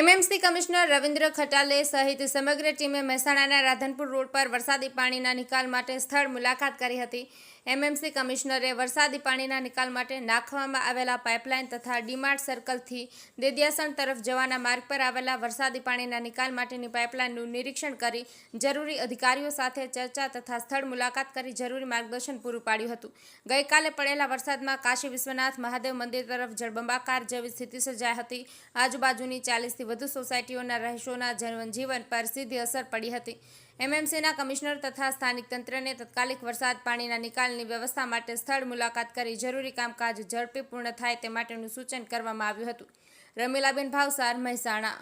MMC commissioner Ravindra Khatale સહિત સમગ્ર ટીમે મહેસાણાના રાધનપુર રોડ પર વરસાદી પાણીના નિકાલ માટે સ્થળ મુલાકાત કરી હતી. એમએમસી કમિશનરે વરસાદી પાણીના નિકાલ માટે નાખવામાં આવેલા પાઇપલાઇન તથા ડીમાર્ટ સર્કલથી દેદિયાસણ તરફ જવાના માર્ગ પર આવેલા વરસાદી પાણીના નિકાલ માટેની પાઇપલાઇનનું નિરીક્ષણ કરી જરૂરી અધિકારીઓ સાથે ચર્ચા તથા સ્થળ મુલાકાત કરી જરૂરી માર્ગદર્શન પૂરું પાડ્યું હતું. ગઈકાલે પડેલા વરસાદમાં કાશી વિશ્વનાથ મહાદેવ મંદિર તરફ જળબંબાકાર જેવી સ્થિતિ સર્જાઈ હતી. આજુબાજુની ચાલીસથી વધુ સોસાયટીઓના રહેશોના જનજીવન પર સીધી અસર પડી હતી. એમએમસીના કમિશનર તથા સ્થાનિક તંત્રને તત્કાલિક વરસાદ પાણીના નિકાલની વ્યવસ્થા માટે સ્થળ મુલાકાત કરી જરૂરી કામકાજ ઝડપી પૂર્ણ થાય તે માટેનું સૂચન કરવામાં આવ્યું હતું. રમીલાબેન ભાવસાર, મહેસાણા.